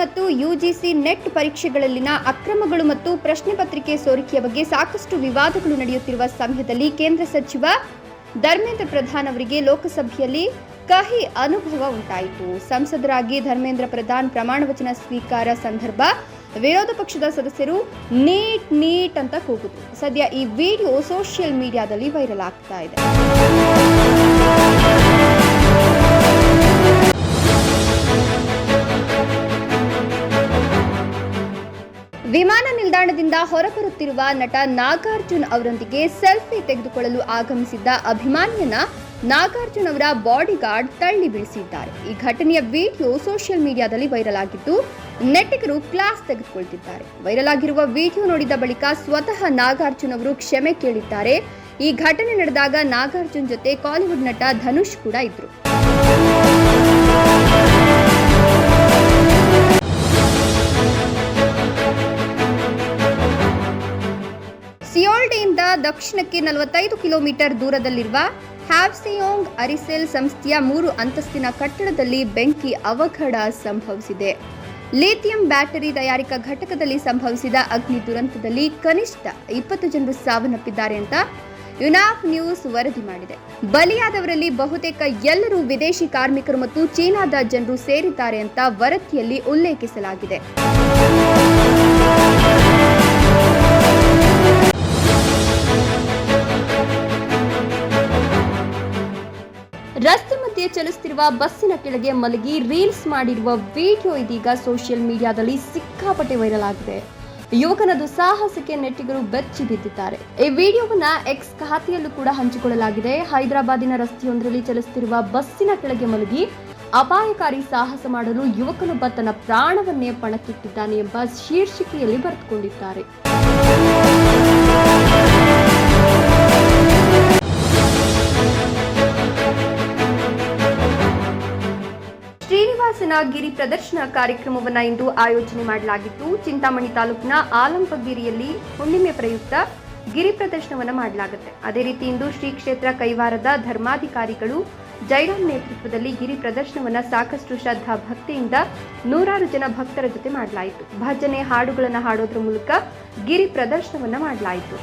ಮತ್ತು UGC net ಪರೀಕ್ಷೆಗಳಲ್ಲಿನ ಅಕ್ರಮಗಳು ಮತ್ತು ಪ್ರಶ್ನೆ ಪತ್ರಿಕೆ ಸೋರಿಕೆಯ ಬಗ್ಗೆ ಸಾಕಷ್ಟು ವಿವಾದಗಳು ನಡೆಯುತ್ತಿರುವ ಸಮಯದಲ್ಲಿ ಕೇಂದ್ರ ಸಚಿವ ಧರ್ಮೇಂದ್ರ ಪ್ರಧಾನ್ ಅವರಿಗೆ ಲೋಕಸಭೆಯಲ್ಲಿ ಕಹಿ ಅನುಭವ ಉಂಟಾಯಿತು. ಸಂಸದರಾಗಿ ಧರ್ಮೇಂದ್ರ ಪ್ರಧಾನ್ ಪ್ರಮಾಣ ವಚನ ಸ್ವೀಕಾರ ಸಂದರ್ಭ ವಿರೋಧ ಪಕ್ಷದ ಸದಸ್ಯರು ನೀಟ್ ನೀಟ್ ಅಂತ ಕೂಗಿದ್ರು ಸದ್ಯ ಈ ವಿಡಿಯೋ ಸೋಷಿಯಲ್ ಮೀಡಿಯಾದಲ್ಲಿ ವೈರಲ್ ಆಗ್ತಾ ಇದೆ. ವಿಮಾನ ನಿಲ್ದಾಣದಿಂದ ಹೊರಬರುತ್ತಿರುವ ನಟ ನಾಗಾರ್ಜುನ್ ಅವರೊಂದಿಗೆ ಸೆಲ್ಫಿ ತೆಗೆದುಕೊಳ್ಳಲು ಆಗಮಿಸಿದ್ದ ಅಭಿಮಾನಿಯನ್ನ ನಾಗಾರ್ಜುನ್ ಅವರ ಬಾಡಿಗಾರ್ಡ್ ತಳ್ಳಿ ಬೀಳಿಸಿದ್ದಾರೆ. ಈ ಘಟನೆಯ ವಿಡಿಯೋ ಸೋಷಿಯಲ್ ಮೀಡಿಯಾದಲ್ಲಿ ವೈರಲ್ ಆಗಿದ್ದು ನೆಟ್ಟಿಗರು ಕ್ಲಾಸ್ ತೆಗೆದುಕೊಳ್ತಿದ್ದಾರೆ. ವೈರಲ್ ಆಗಿರುವ ವಿಡಿಯೋ ನೋಡಿದ ಬಳಿಕ ಸ್ವತಃ ನಾಗಾರ್ಜುನ್ ಅವರು ಕ್ಷಮೆ ಕೇಳಿದ್ದಾರೆ. ಈ ಘಟನೆ ನಡೆದಾಗ ನಾಗಾರ್ಜುನ್ ಜೊತೆ ಕಾಲಿವುಡ್ ನಟ ಧನುಷ್ ಕೂಡ ಇದ್ರು. ದಕ್ಷಿಣಕ್ಕೆ ನಲವತ್ತೈದು ಕಿಲೋಮೀಟರ್ ದೂರದಲ್ಲಿರುವ ಹ್ಯಾವ್ಸಿಯೋಂಗ್ ಅರಿಸೆಲ್ ಸಂಸ್ಥೆಯ ಮೂರು ಅಂತಸ್ತಿನ ಕಟ್ಟಡದಲ್ಲಿ ಬೆಂಕಿ ಅವಘಡ ಸಂಭವಿಸಿದೆ. ಲಿಥಿಯಂ ಬ್ಯಾಟರಿ ತಯಾರಿಕಾ ಘಟಕದಲ್ಲಿ ಸಂಭವಿಸಿದ ಅಗ್ನಿ ದುರಂತದಲ್ಲಿ ಕನಿಷ್ಠ ಇಪ್ಪತ್ತು ಜನರು ಸಾವನ್ನಪ್ಪಿದ್ದಾರೆ ಅಂತ ಯುನಾಫ್ ನ್ಯೂಸ್ ವರದಿ ಮಾಡಿದೆ. ಬಲಿಯಾದವರಲ್ಲಿ ಬಹುತೇಕ ಎಲ್ಲರೂ ವಿದೇಶಿ ಕಾರ್ಮಿಕರು ಮತ್ತು ಚೀನಾದ ಜನರು ಸೇರಿದ್ದಾರೆ ಅಂತ ವರದಿಯಲ್ಲಿ ಉಲ್ಲೇಖಿಸಲಾಗಿದೆ. ಚಲಿಸುತ್ತಿರುವ ಬಸ್ಸಿನ ಕೆಳಗೆ ಮಲಗಿ ರೀಲ್ಸ್ ಮಾಡಿರುವ ವಿಡಿಯೋ ಇದೀಗ ಸೋಷಿಯಲ್ ಮೀಡಿಯಾದಲ್ಲಿ ಸಿಕ್ಕಾಪಟ್ಟೆ ವೈರಲ್ ಆಗಿದೆ. ಯುವಕನ ದುಸ್ಸಾಹಸಕ್ಕೆ ನೆಟ್ಟಿಗರು ಬೆಚ್ಚಿ ಬಿದ್ದಿದ್ದಾರೆ. ಈ ವಿಡಿಯೋವನ್ನ ಎಕ್ಸ್ ಖಾತೆಯಲ್ಲೂ ಕೂಡ ಹಂಚಿಕೊಳ್ಳಲಾಗಿದೆ. ಹೈದರಾಬಾದಿನ ರಸ್ತೆಯೊಂದರಲ್ಲಿ ಚಲಿಸುತ್ತಿರುವ ಬಸ್ಸಿನ ಕೆಳಗೆ ಮಲಗಿ ಅಪಾಯಕಾರಿ ಸಾಹಸ ಮಾಡಲು ಯುವಕನೊಬ್ಬ ತನ್ನ ಪ್ರಾಣವನ್ನೇ ಪಣಕ್ಕಿಟ್ಟಿದ್ದಾನೆ ಎಂಬ ಶೀರ್ಷಿಕೆಯಲ್ಲಿ ಬರೆದುಕೊಂಡಿದ್ದಾರೆ. ಗಿರಿ ಪ್ರದರ್ಶನ ಕಾರ್ಯಕ್ರಮವನ್ನು ಇಂದು ಆಯೋಜನೆ ಮಾಡಲಾಗಿತ್ತು. ಚಿಂತಾಮಣಿ ತಾಲೂಕಿನ ಆಲಂಪಗಿರಿಯಲ್ಲಿ ಹುಣ್ಣಿಮೆ ಪ್ರಯುಕ್ತ ಗಿರಿ ಪ್ರದರ್ಶನವನ್ನು ಮಾಡಲಾಗುತ್ತೆ. ಅದೇ ರೀತಿ ಇಂದು ಶ್ರೀ ಕ್ಷೇತ್ರ ಕೈವಾರದ ಧರ್ಮಾಧಿಕಾರಿಗಳು ಜೈರಾಮ್ ನೇತೃತ್ವದಲ್ಲಿ ಗಿರಿ ಪ್ರದರ್ಶನವನ್ನು ಸಾಕಷ್ಟು ಶ್ರದ್ಧಾ ಭಕ್ತಿಯಿಂದ ನೂರಾರು ಜನ ಭಕ್ತರ ಜೊತೆ ಮಾಡಲಾಯಿತು. ಭಜನೆ, ಹಾಡುಗಳನ್ನು ಹಾಡೋದ್ರ ಮೂಲಕ ಗಿರಿ ಪ್ರದರ್ಶನವನ್ನು ಮಾಡಲಾಯಿತು.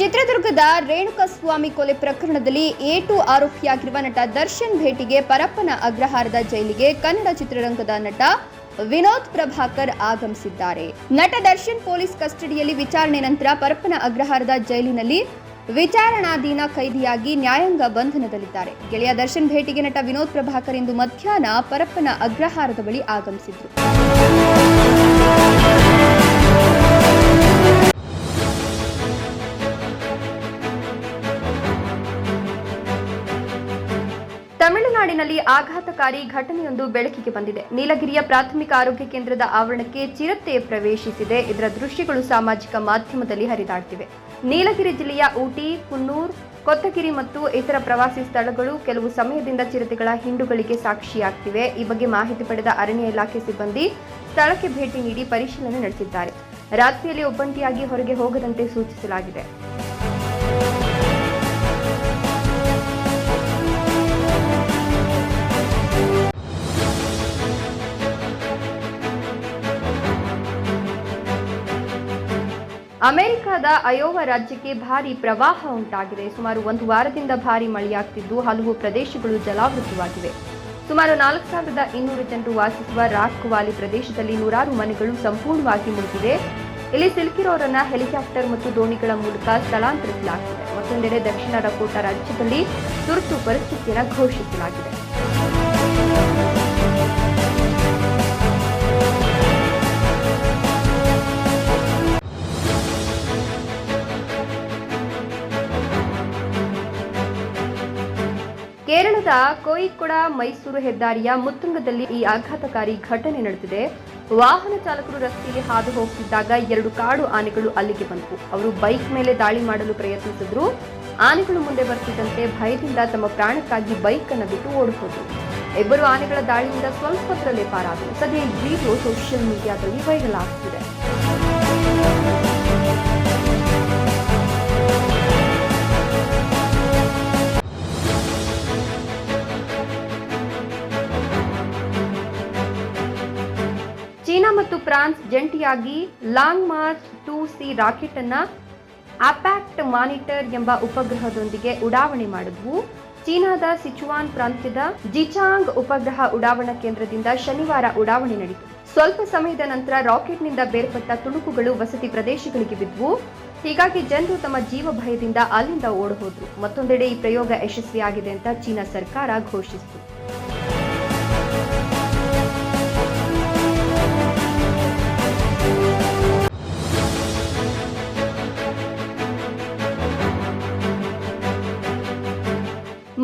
ಚಿತ್ರದುರ್ಗದ ರೇಣುಕಸ್ವಾಮಿ ಕೊಲೆ ಪ್ರಕರಣದಲ್ಲಿ ಎ ಟು ಆರೋಪಿಯಾಗಿರುವ ನಟ ದರ್ಶನ್ ಭೇಟಿಗೆ ಪರಪ್ಪನ ಅಗ್ರಹಾರದ ಜೈಲಿಗೆ ಕನ್ನಡ ಚಿತ್ರರಂಗದ ನಟ ವಿನೋದ್ ಪ್ರಭಾಕರ್ ಆಗಮಿಸಿದ್ದಾರೆ. ನಟ ದರ್ಶನ್ ಪೊಲೀಸ್ ಕಸ್ಟಡಿಯಲ್ಲಿ ವಿಚಾರಣೆ ನಂತರ ಪರಪ್ಪನ ಅಗ್ರಹಾರದ ಜೈಲಿನಲ್ಲಿ ವಿಚಾರಣಾಧೀನ ಖೈದಿಯಾಗಿ ನ್ಯಾಯಾಂಗ ಬಂಧನದಲ್ಲಿದ್ದಾರೆ. ಗೆಳೆಯ ದರ್ಶನ್ ಭೇಟಿಗೆ ನಟ ವಿನೋದ್ ಪ್ರಭಾಕರ್ ಇಂದು ಮಧ್ಯಾಹ್ನ ಪರಪ್ಪನ ಅಗ್ರಹಾರದ ಬಳಿ ಆಗಮಿಸಿದ್ರು. ತಮಿಳುನಾಡಿನಲ್ಲಿ ಆಘಾತಕಾರಿ ಘಟನೆಯೊಂದು ಬೆಳಕಿಗೆ ಬಂದಿದೆ. ನೀಲಗಿರಿಯ ಪ್ರಾಥಮಿಕ ಆರೋಗ್ಯ ಕೇಂದ್ರದ ಆವರಣಕ್ಕೆ ಚಿರತೆ ಪ್ರವೇಶಿಸಿದೆ. ಇದರ ದೃಶ್ಯಗಳು ಸಾಮಾಜಿಕ ಮಾಧ್ಯಮದಲ್ಲಿ ಹರಿದಾಡ್ತಿವೆ. ನೀಲಗಿರಿ ಜಿಲ್ಲೆಯ ಊಟಿ, ಕುನ್ನೂರ್, ಕೊತ್ತಗಿರಿ ಮತ್ತು ಇತರ ಪ್ರವಾಸಿ ಸ್ಥಳಗಳು ಕೆಲವು ಸಮಯದಿಂದ ಚಿರತೆಗಳ ಹಿಂಡುಗಳಿಗೆ ಸಾಕ್ಷಿಯಾಗ್ತಿವೆ. ಈ ಬಗ್ಗೆ ಮಾಹಿತಿ ಪಡೆದ ಅರಣ್ಯ ಇಲಾಖೆ ಸಿಬ್ಬಂದಿ ಸ್ಥಳಕ್ಕೆ ಭೇಟಿ ನೀಡಿ ಪರಿಶೀಲನೆ ನಡೆಸಿದ್ದಾರೆ. ರಾತ್ರಿಯಲ್ಲಿ ಒಬ್ಬಂಟಿಯಾಗಿ ಹೊರಗೆ ಹೋಗದಂತೆ ಸೂಚಿಸಲಾಗಿದೆ. ಅಮೆರಿಕದ ಅಯೋವಾ ರಾಜ್ಯಕ್ಕೆ ಭಾರಿ ಪ್ರವಾಹ ಉಂಟಾಗಿದೆ. ಸುಮಾರು ಒಂದು ವಾರದಿಂದ ಭಾರಿ ಮಳೆಯಾಗ್ತಿದ್ದು, ಹಲವು ಪ್ರದೇಶಗಳು ಜಲಾವೃತವಾಗಿವೆ. ಸುಮಾರು ನಾಲ್ಕು ಸಾವಿರದ ಇನ್ನೂರು ಜನರು ವಾಸಿಸುವ ರಾಜ್ಕುವಾಲಿ ವಾಲಿ ಪ್ರದೇಶದಲ್ಲಿ ನೂರಾರು ಮನೆಗಳು ಸಂಪೂರ್ಣವಾಗಿ ಮುಳುಗಿವೆ. ಇಲ್ಲಿ ಸಿಲುಕಿರೋರನ್ನ ಹೆಲಿಕಾಪ್ಟರ್ ಮತ್ತು ದೋಣಿಗಳ ಮೂಲಕ ಸ್ಥಳಾಂತರಿಸಲಾಗಿದೆ. ಮತ್ತೊಂದೆಡೆ ದಕ್ಷಿಣ ಡಕೋಟ ರಾಜ್ಯದಲ್ಲಿ ತುರ್ತು ಪರಿಸ್ಥಿತಿಯನ್ನು ಘೋಷಿಸಲಾಗಿದೆ. ಕೇರಳದ ಕೋಯಿಕೊಡ ಮೈಸೂರು ಹೆದ್ದಾರಿಯ ಮುತ್ತುಂಗದಲ್ಲಿ ಈ ಆಘಾತಕಾರಿ ಘಟನೆ ನಡೆದಿದೆ. ವಾಹನ ಚಾಲಕರು ರಸ್ತೆಗೆ ಹಾದು ಹೋಗ್ತಿದ್ದಾಗ ಎರಡು ಕಾಡು ಆನೆಗಳು ಅಲ್ಲಿಗೆ ಬಂದವು. ಅವರು ಬೈಕ್ ಮೇಲೆ ದಾಳಿ ಮಾಡಲು ಪ್ರಯತ್ನಿಸಿದ್ರು. ಆನೆಗಳು ಮುಂದೆ ಬರ್ತಿದ್ದಂತೆ ಭಯದಿಂದ ತಮ್ಮ ಪ್ರಾಣಕ್ಕಾಗಿ ಬೈಕ್ ಅನ್ನು ಬಿಟ್ಟು ಓಡಿಹೋದ್ರು ಇಬ್ಬರು ಆನೆಗಳ ದಾಳಿಯಿಂದ ಸ್ವಲ್ಪದರಲ್ಲೇ ಪಾರಾದರು. ಸದ್ಯ ಈ ವಿಡಿಯೋ ಸೋಷಿಯಲ್ ಮೀಡಿಯಾದಲ್ಲಿ ವೈರಲ್ ಆಗ್ತಿದೆ. ಫ್ರಾನ್ಸ್ ಜಂಟಿಯಾಗಿ Long March two C rocket ಅನ್ನ ಅಪ್ಯಾಕ್ಟ್ ಮಾನಿಟರ್ ಎಂಬ ಉಪಗ್ರಹದೊಂದಿಗೆ ಉಡಾವಣೆ ಮಾಡಿದ್ವು. ಚೀನಾದ ಸಿಚುವಾನ್ ಪ್ರಾಂತ್ಯದ ಜಿಚಾಂಗ್ ಉಪಗ್ರಹ ಉಡಾವಣಾ ಕೇಂದ್ರದಿಂದ ಶನಿವಾರ ಉಡಾವಣೆ ನಡೆಯಿತು ಸ್ವಲ್ಪ ಸಮಯದ ನಂತರ ರಾಕೆಟ್ನಿಂದ ಬೇರ್ಪಟ್ಟ ತುಣುಕುಗಳು ವಸತಿ ಪ್ರದೇಶಗಳಿಗೆ ಬಿದ್ವು. ಹೀಗಾಗಿ ಜನರು ತಮ್ಮ ಜೀವ ಭಯದಿಂದ ಅಲ್ಲಿಂದ ಓಡಹೋದ್ರು. ಮತ್ತೊಂದೆಡೆ ಈ ಪ್ರಯೋಗ ಯಶಸ್ವಿಯಾಗಿದೆ ಅಂತ ಚೀನಾ ಸರ್ಕಾರ ಘೋಷಿಸಿತು.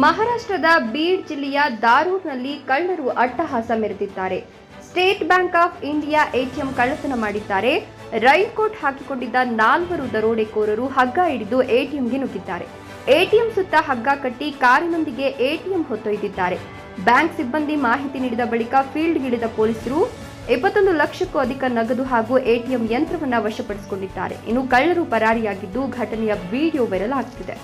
ಮಹಾರಾಷ್ಟ್ರದ ಬೀಡ್ ಜಿಲ್ಲೆಯ ದಾರೂರ್ನಲ್ಲಿ ಕಳ್ಳರು ಅಟ್ಟಹಾಸ ಮೆರೆದಿದ್ದಾರೆ. State Bank of India ATM ಕಳ್ಳತನ ಮಾಡಿದ್ದಾರೆ. ರೈನ್ ಕೋಟ್ ಹಾಕಿಕೊಂಡಿದ್ದ ನಾಲ್ವರು ದರೋಡೆಕೋರರು ಹಗ್ಗ ಹಿಡಿದು ಎಟಿಎಂಗೆ ನುಗ್ಗಿದ್ದಾರೆ. ಎಟಿಎಂ ಸುತ್ತ ಹಗ್ಗ ಕಟ್ಟಿ ಕಾರಿನೊಂದಿಗೆ ಎಟಿಎಂ ಹೊತ್ತೊಯ್ದಿದ್ದಾರೆ. ಬ್ಯಾಂಕ್ ಸಿಬ್ಬಂದಿ ಮಾಹಿತಿ ನೀಡಿದ ಬಳಿಕ ಫೀಲ್ಡ್ಗಿಳಿದ ಪೊಲೀಸರು ಇಪ್ಪತ್ತೊಂದು ಲಕ್ಷಕ್ಕೂ ಅಧಿಕ ನಗದು ಹಾಗೂ ಎಟಿಎಂ ಯಂತ್ರವನ್ನ ವಶಪಡಿಸಿಕೊಂಡಿದ್ದಾರೆ. ಇನ್ನು ಕಳ್ಳರು ಪರಾರಿಯಾಗಿದ್ದು ಘಟನೆಯ ವಿಡಿಯೋ ವೈರಲ್ ಆಗ್ತಿದೆ.